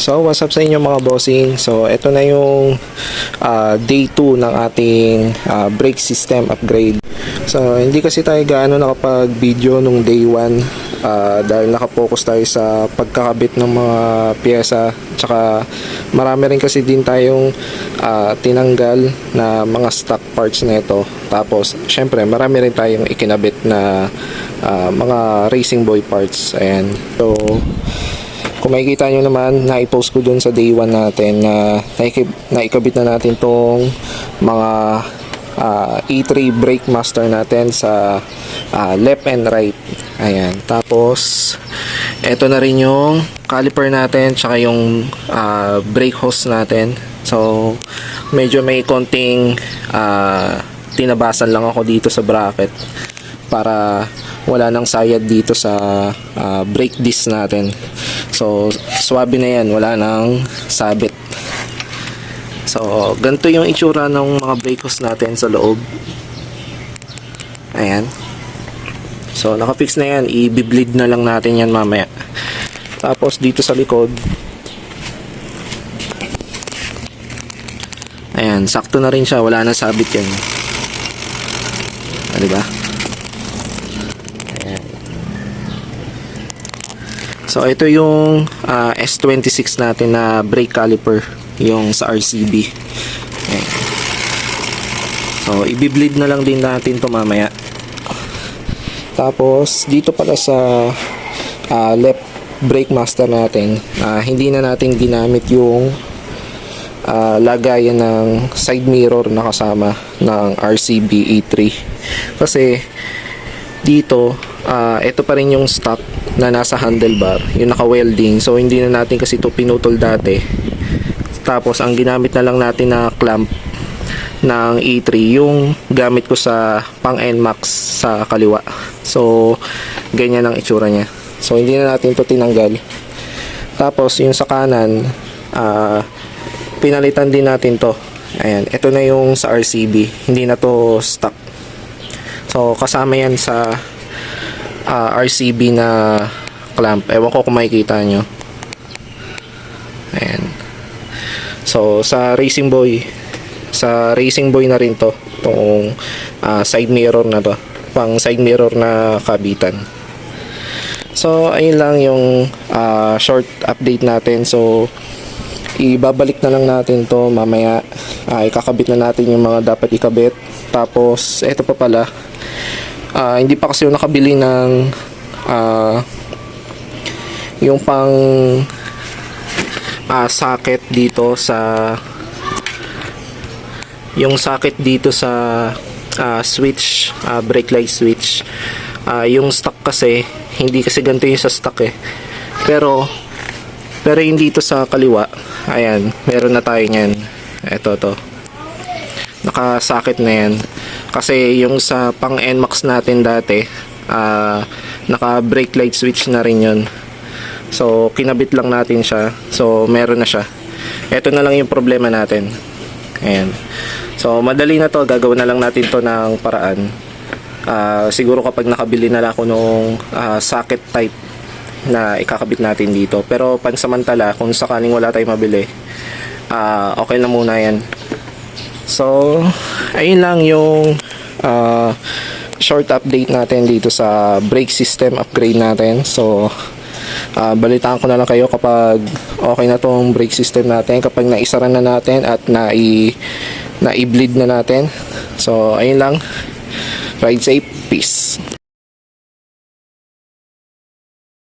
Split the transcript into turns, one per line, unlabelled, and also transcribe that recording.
So, what's up sa inyo mga bossing? So, ito na yung ah, day 2 ng ating ah, brake system upgrade. So, hindi kasi tayo gaano nakapag-video nung day 1 ah, dahil nakapokus tayo sa pagkakabit ng mga pyesa. Tsaka, marami rin kasi din tayong ah, tinanggal na mga stock parts na ito. Tapos, syempre, marami rin tayong ikinabit na ah, mga racing boy parts. Ayan. So, kung makikita nyo naman, na-post ko dun sa day 1 natin na naikabit na natin tong mga ah, E3 brake master natin sa ah, left and right. Ayan. Tapos, eto na rin yung caliper natin tsaka yung ah, brake hose natin. So, medyo may konting ah, tinabasan lang ako dito sa bracket para wala nang sayad dito sa ah, brake disc natin. So, swabe na yan. Wala nang sabit. So, ganito yung itsura ng mga brake hose natin sa loob. Ayan. So, nakafix na yan. I-bleed na lang natin yan mamaya. Tapos, dito sa likod. Ayan, sakto na rin siya. Wala na sabit yan. Ah, diba? So, ito yung ah, S26 natin na brake caliper. Yung sa RCB. Ayan. So, i-bleed na lang din natin to mamaya. Tapos, dito pala sa ah, left brake master natin, ah, hindi na natin ginamit yung ah, lagayan ng side mirror na kasama ng RCB E3. Kasi, dito, ah, ito pa rin yung stock na nasa handlebar, yung naka-welding. So, hindi na natin kasi ito pinutol dati. Tapos, ang ginamit na lang natin na clamp ng E3, yung gamit ko sa pang NMAX sa kaliwa. So, ganyan ang itsura niya. So, hindi na natin to tinanggal. Tapos, yung sa kanan, ah, pinalitan din natin to. Ayan, ito na yung sa RCB. Hindi na to stock. So, kasama yan sa ah, RCB na clamp. Ewan ko kung makikita nyo. Ayan. So, sa Racing Boy, sa Racing Boy na rin to. Itong ah, side mirror na to. Pang side mirror na kabitan. So, ayun lang yung ah, short update natin. So, ibabalik na lang natin to mamaya. Ah, ikakabit na natin yung mga dapat ikabit. Tapos, eto pa pala. Ah, hindi pa kasi yung nakabili ng ah, yung pang ah, socket dito sa yung socket dito sa ah, switch, ah, brake light switch. Ah, yung stock kasi hindi kasi ganito yung sa stock eh. Pero pero yung dito sa kaliwa, ayan, meron na tayo niyan. Ito to. Nakasakit na yan. Kasi yung sa pang NMAX natin dati, ah, naka brake light switch na rin yun. So, kinabit lang natin siya. So, meron na siya. Ito na lang yung problema natin. Ayan. So, madali na to. Gagawin na lang natin to ng paraan. Ah, siguro kapag nakabili na ako nung ah, socket type na ikakabit natin dito. Pero pansamantala, kung sakaling wala tayong mabili, ah, okay na muna yan. So, ayun lang yung ah, short update natin dito sa brake system upgrade natin. So, ah, balitaan ko na lang kayo kapag okay na tong brake system natin, kapag naisara na natin at nai na-bleed na natin. So, ayun lang. Ride safe. Peace.